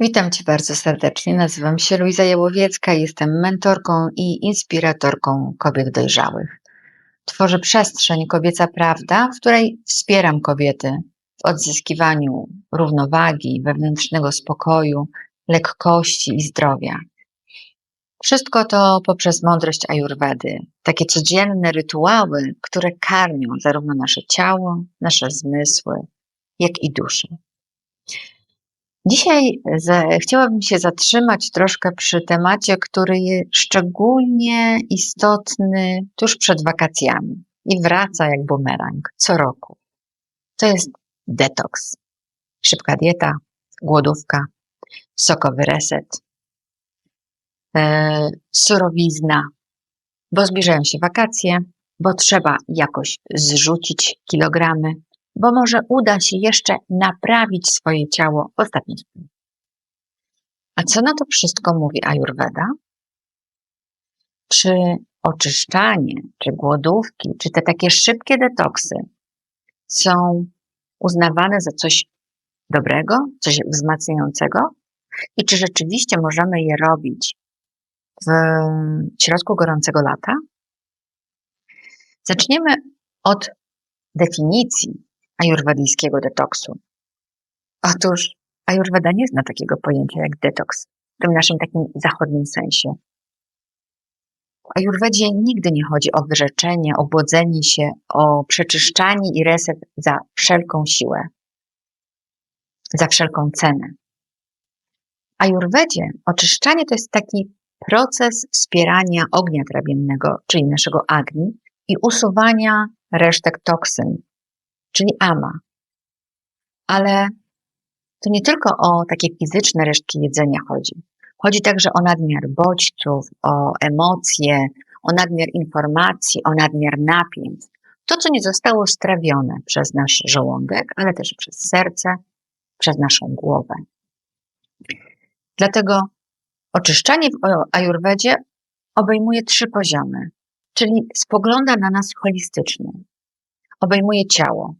Witam Cię bardzo serdecznie. Nazywam się Luiza Jałowiecka, jestem mentorką i inspiratorką kobiet dojrzałych. Tworzę przestrzeń Kobieca Prawda, w której wspieram kobiety w odzyskiwaniu równowagi, wewnętrznego spokoju, lekkości i zdrowia. Wszystko to poprzez mądrość Ajurwedy, takie codzienne rytuały, które karmią zarówno nasze ciało, nasze zmysły, jak i duszę. Dzisiaj ze, chciałabym się zatrzymać troszkę przy temacie, który jest szczególnie istotny tuż przed wakacjami i wraca jak bumerang co roku. To jest detoks. Szybka dieta, głodówka, sokowy reset, e, surowizna, bo zbliżają się wakacje, bo trzeba jakoś zrzucić kilogramy, bo może uda się jeszcze naprawić swoje ciało w ostatnim chwili. A co na to wszystko mówi Ayurveda? Czy oczyszczanie, czy głodówki, czy te takie szybkie detoksy są uznawane za coś dobrego, coś wzmacniającego? I czy rzeczywiście możemy je robić w środku gorącego lata? Zaczniemy od definicji ajurwedyjskiego detoksu. Otóż ajurweda nie zna takiego pojęcia jak detoks w tym naszym takim zachodnim sensie. W ajurwedzie nigdy nie chodzi o wyrzeczenie, o błodzenie się, o przeczyszczanie i reset za wszelką siłę, za wszelką cenę. W ajurwedzie oczyszczanie to jest taki proces wspierania ognia trawiennego, czyli naszego agni i usuwania resztek toksyn, czyli ama. Ale to nie tylko o takie fizyczne resztki jedzenia chodzi. Chodzi także o nadmiar bodźców, o emocje, o nadmiar informacji, o nadmiar napięć. To, co nie zostało strawione przez nasz żołądek, ale też przez serce, przez naszą głowę. Dlatego oczyszczanie w ajurwedzie obejmuje trzy poziomy, czyli spogląda na nas holistycznie. Obejmuje ciało,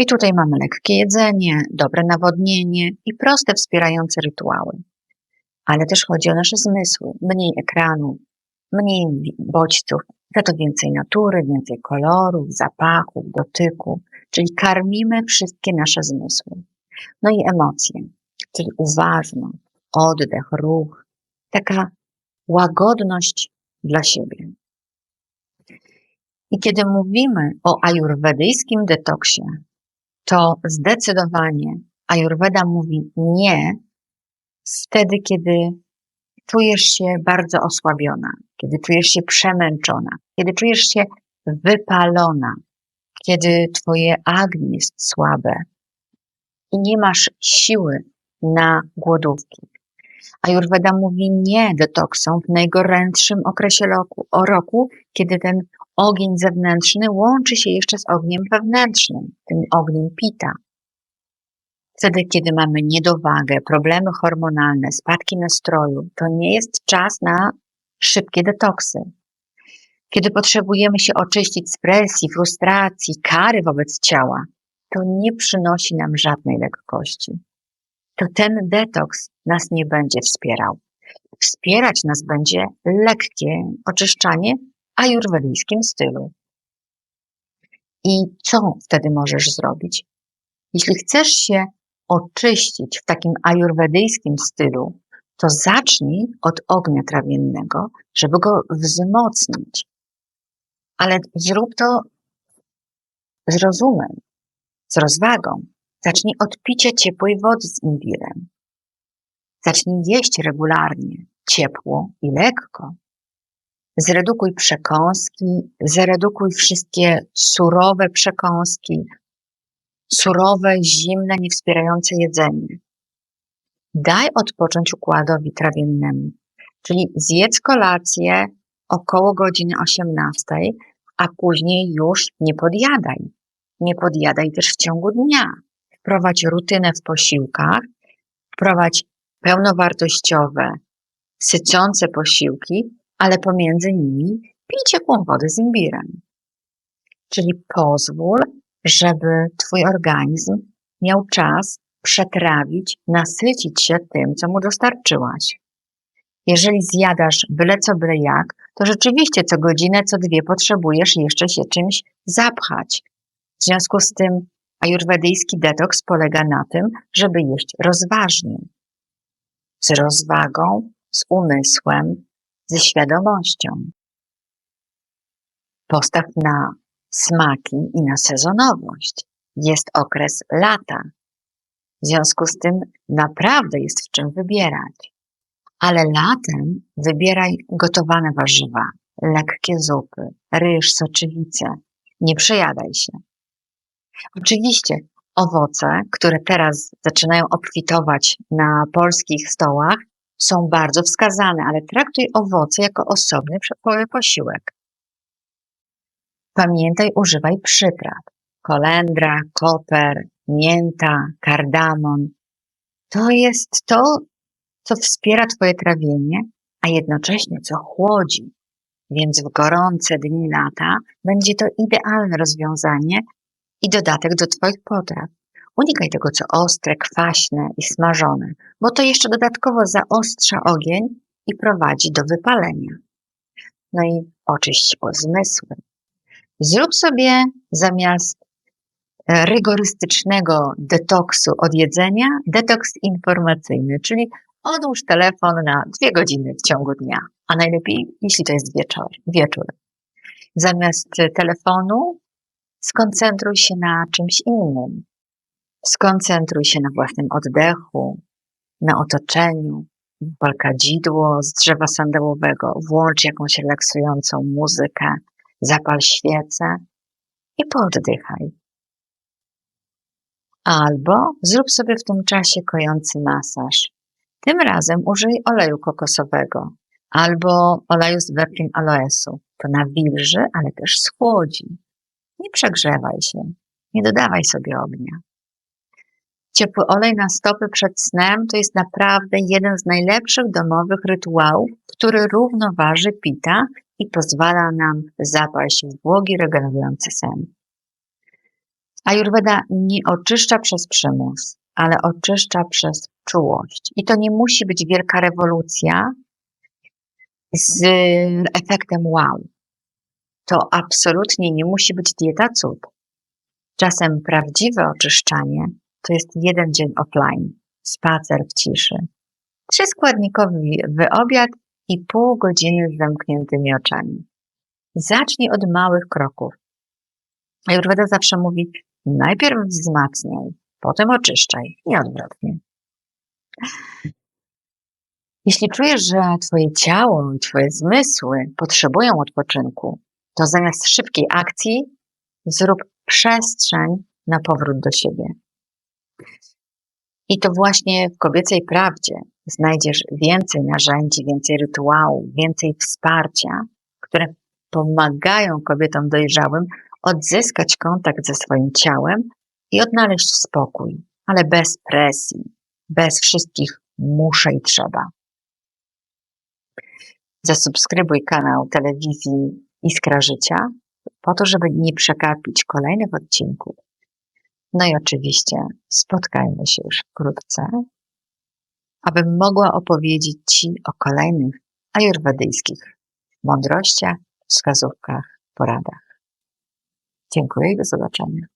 i tutaj mamy lekkie jedzenie, dobre nawodnienie i proste wspierające rytuały. Ale też chodzi o nasze zmysły, mniej ekranu, mniej bodźców, za to więcej natury, więcej kolorów, zapachów, dotyku, czyli karmimy wszystkie nasze zmysły. No i emocje, czyli uważność, oddech, ruch, taka łagodność dla siebie. I kiedy mówimy o ajurwedyjskim detoksie, to zdecydowanie Ayurveda mówi nie wtedy, kiedy czujesz się bardzo osłabiona, kiedy czujesz się przemęczona, kiedy czujesz się wypalona, kiedy twoje agni jest słabe i nie masz siły na głodówki. Ayurveda mówi nie detoksom w najgorętszym okresie roku, o roku, kiedy ten ogień zewnętrzny łączy się jeszcze z ogniem wewnętrznym, tym ogniem pita. Wtedy, kiedy mamy niedowagę, problemy hormonalne, spadki nastroju, to nie jest czas na szybkie detoksy. Kiedy potrzebujemy się oczyścić z presji, frustracji, kary wobec ciała, to nie przynosi nam żadnej lekkości. To ten detoks nas nie będzie wspierał. Wspierać nas będzie lekkie oczyszczanie ajurwedyjskim stylu. I co wtedy możesz zrobić? Jeśli chcesz się oczyścić w takim ajurwedyjskim stylu, to zacznij od ognia trawiennego, żeby go wzmocnić. Ale zrób to z rozumem, z rozwagą. Zacznij od picia ciepłej wody z imbirem. Zacznij jeść regularnie, ciepło i lekko. Zredukuj przekąski, zredukuj wszystkie surowe przekąski, surowe, zimne, niewspierające jedzenie. Daj odpocząć układowi trawiennemu, czyli zjedz kolację około godziny 18, a później już nie podjadaj. Nie podjadaj też w ciągu dnia. Wprowadź rutynę w posiłkach, wprowadź pełnowartościowe, sycące posiłki, ale pomiędzy nimi pij ciepłą wodę z imbirem. Czyli pozwól, żeby Twój organizm miał czas przetrawić, nasycić się tym, co mu dostarczyłaś. Jeżeli zjadasz byle co byle jak, to rzeczywiście co godzinę, co dwie potrzebujesz jeszcze się czymś zapchać. W związku z tym ajurwedyjski detoks polega na tym, żeby jeść rozważnie. Z rozwagą, z umysłem, ze świadomością. Postaw na smaki i na sezonowość. Jest okres lata. W związku z tym naprawdę jest w czym wybierać. Ale latem wybieraj gotowane warzywa, lekkie zupy, ryż, soczewice. Nie przejadaj się. Oczywiście owoce, które teraz zaczynają obfitować na polskich stołach, są bardzo wskazane, ale traktuj owoce jako osobny posiłek. Pamiętaj, używaj przypraw. Kolendra, koper, mięta, kardamon. To jest to, co wspiera Twoje trawienie, a jednocześnie co chłodzi. Więc w gorące dni lata będzie to idealne rozwiązanie i dodatek do Twoich potraw. Unikaj tego, co ostre, kwaśne i smażone, bo to jeszcze dodatkowo zaostrza ogień i prowadzi do wypalenia. No i oczyść zmysły. Zrób sobie zamiast e, rygorystycznego detoksu od jedzenia, detoks informacyjny, czyli odłóż telefon na dwie godziny w ciągu dnia, a najlepiej, jeśli to jest wieczór. wieczór. Zamiast telefonu skoncentruj się na czymś innym. Skoncentruj się na własnym oddechu, na otoczeniu, wal kadzidło z drzewa sandałowego, włącz jakąś relaksującą muzykę, zapal świecę i pooddychaj. Albo zrób sobie w tym czasie kojący masaż. Tym razem użyj oleju kokosowego albo oleju z werkiem aloesu. To nawilży, ale też schłodzi. Nie przegrzewaj się, nie dodawaj sobie ognia. Ciepły olej na stopy przed snem to jest naprawdę jeden z najlepszych domowych rytuałów, który równoważy pita i pozwala nam zapaść w błogi, regenerujący sen. Ayurveda nie oczyszcza przez przymus, ale oczyszcza przez czułość. I to nie musi być wielka rewolucja z efektem wow. To absolutnie nie musi być dieta cud. Czasem prawdziwe oczyszczanie to jest jeden dzień offline, spacer w ciszy, trzyskładnikowy obiad i pół godziny z zamkniętymi oczami. Zacznij od małych kroków. Ayurveda zawsze mówi, najpierw wzmacniaj, potem oczyszczaj i odwrotnie. Jeśli czujesz, że Twoje ciało i Twoje zmysły potrzebują odpoczynku, to zamiast szybkiej akcji zrób przestrzeń na powrót do siebie. I to właśnie w kobiecej prawdzie znajdziesz więcej narzędzi, więcej rytuałów, więcej wsparcia, które pomagają kobietom dojrzałym odzyskać kontakt ze swoim ciałem i odnaleźć spokój, ale bez presji, bez wszystkich muszę i trzeba. Zasubskrybuj kanał telewizji Iskra Życia po to, żeby nie przegapić kolejnych odcinków. No i oczywiście spotkajmy się już wkrótce, abym mogła opowiedzieć Ci o kolejnych ajurwedyjskich mądrościach, wskazówkach, poradach. Dziękuję i do zobaczenia.